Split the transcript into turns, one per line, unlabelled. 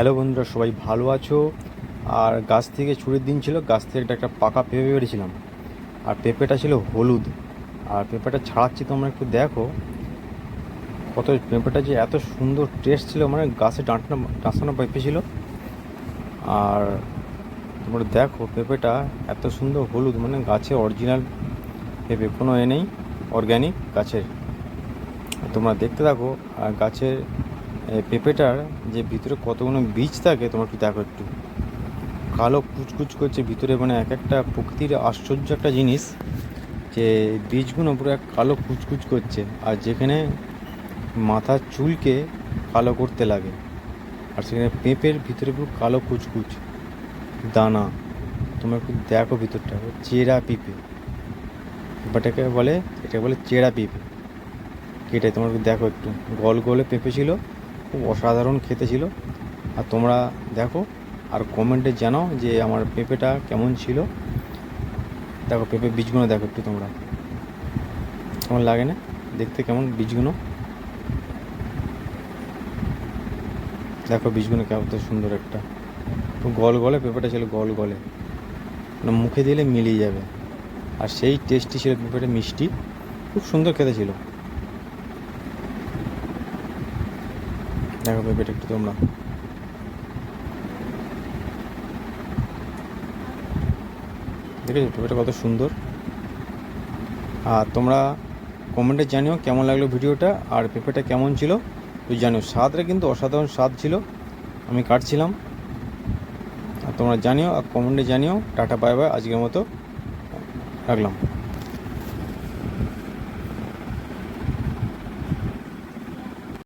Hello বন্ধুরা, সবাই ভালো আছো? আর গাছ থেকে ছুটির দিন ছিল, গাছ থেকে একটা পাকা পেঁপে পেরেছিলাম আর পেঁপেটা ছিল হলুদ। আর পেঁপেটা ছাড়াচ্ছি, তোমরা একটু দেখো। কত পেঁপেটা যে এত সুন্দর টেস্ট ছিল মানে গাছে ডাঁটানো ডাঁসানো পেঁপে ছিল। আর তোমরা দেখো, পেঁপেটা এত সুন্দর হলুদ মানে গাছে অরিজিনাল পেঁপে, কোনো এ নেই অর্গ্যানিক গাছের। তোমরা দেখতে থাকো, আর গাছের পেঁপেটার যে ভিতরে কতগুলো বীজ থাকে, তোমরা একটু দেখো একটু। কালো কুচকুচ করছে, ভিতরে মানে এক একটা প্রকৃতির আশ্চর্য একটা জিনিস যে, বীজগুলো পুরো এক কালো কুচকুচ করছে। আর যেখানে মাথার চুলকে কালো করতে লাগে, আর সেখানে পেঁপের ভিতরে পুরো কালো কুচকুচ, দানা। তোমরা একটু দেখো ভিতরটা, চেরা পেঁপে। পেঁপেটাকে বলে, এটাকে বলে চেরা পেঁপে। কেটে তোমরা দেখো একটু। গল গলে পেঁপে ছিল খুব অসাধারণ খেতে ছিল। আর তোমরা দেখো আর কমেন্টে জানাও যে আমার পেঁপেটা কেমন ছিল। দেখো পেঁপে বীজগুলো দেখো একটু তোমরা। কেমন লাগে না? দেখতে কেমন বীজগুলো? দেখো বীজগুলো কেমন সুন্দর একটা। গল গলে, পেঁপেটা ছিল গল গলে। মানে মুখে দিলে মিলিয়ে যাবে। আর সেই টেস্টি ছিল পেঁপেটা মিষ্টি। খুব সুন্দর খেতে ছিল। দেখো পেঁপেটা একটু তোমরা। দেখেছ পেঁপেটা কত সুন্দর। আর তোমরা কমেন্টে জানিও কেমন লাগল ভিডিওটা, আর পেঁপেটা কেমন ছিল। তুই জানিও, স্বাদটা কিন্তু অসাধারণ স্বাদ ছিল। আমি কাটছিলাম। আর তোমরা জানিও, আর কমেন্টে জানিও। টাটা বাই বাই আজকের মতো। রাখলাম।